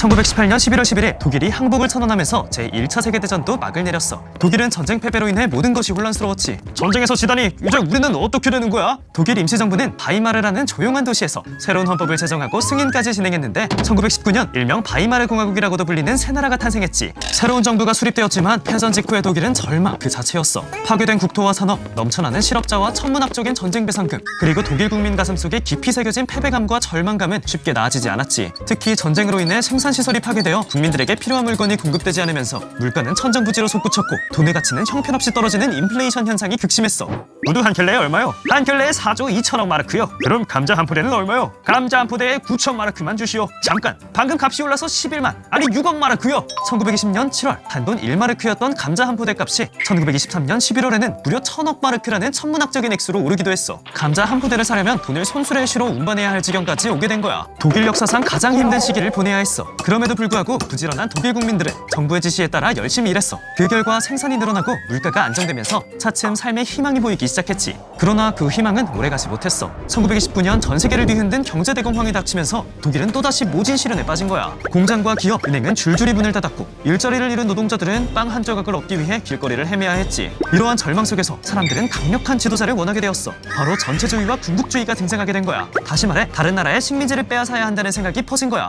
1918년 11월 11일 독일이 항복을 선언하면서 제1차 세계대전도 막을 내렸어. 독일은 전쟁 패배로 인해 모든 것이 혼란스러웠지. 전쟁에서 지다니 이제 우리는 어떻게 되는 거야? 독일 임시정부는 바이마르라는 조용한 도시에서 새로운 헌법을 제정하고 승인까지 진행했는데 1919년 일명 바이마르 공화국이라고도 불리는 새 나라가 탄생했지. 새로운 정부가 수립되었지만 패전 직후의 독일은 절망 그 자체였어. 파괴된 국토와 산업, 넘쳐나는 실업자와 천문학적인 전쟁 배상금, 그리고 독일 국민 가슴 속에 깊이 새겨진 패배감과 절망감은 쉽게 나아지지 않았지. 특히 전쟁으로 인해 생산 시설이 파괴되어 국민들에게 필요한 물건이 공급되지 않으면서 물가는 천정부지로 솟구쳤고 돈의 가치는 형편없이 떨어지는 인플레이션 현상이 극심했어. 우두 한 켤레에 얼마요? 한 켤레에 4조 2천억 마르크요. 그럼 감자 한 포대는 얼마요? 감자 한 포대에 9천 마르크만 주시오. 잠깐, 방금 값이 올라서 11만, 아니 6억 마르크요. 1920년 7월 단돈 1마르크였던 감자 한 포대 값이 1923년 11월에는 무려 1000억 마르크라는 천문학적인 액수로 오르기도 했어. 감자 한 포대를 사려면 돈을 손수레 실어 운반해야 할 지경까지 오게 된 거야. 독일 역사상 가장 힘든 시기를 보내야 했어. 그럼에도 불구하고 부지런한 독일 국민들은 정부의 지시에 따라 열심히 일했어. 그 결과 생산이 늘어나고 물가가 안정되면서 차츰 삶의 희망이 보이기 시작했지. 그러나 그 희망은 오래가지 못했어. 1929년 전 세계를 뒤흔든 경제 대공황이 닥치면서 독일은 또다시 모진 시련에 빠진 거야. 공장과 기업, 은행은 줄줄이 문을 닫았고 일자리를 잃은 노동자들은 빵 한 조각을 얻기 위해 길거리를 헤매야 했지. 이러한 절망 속에서 사람들은 강력한 지도자를 원하게 되었어. 바로 전체주의와 군국주의가 등장하게 된 거야. 다시 말해 다른 나라의 식민지를 빼앗아야 한다는 생각이 퍼진 거야.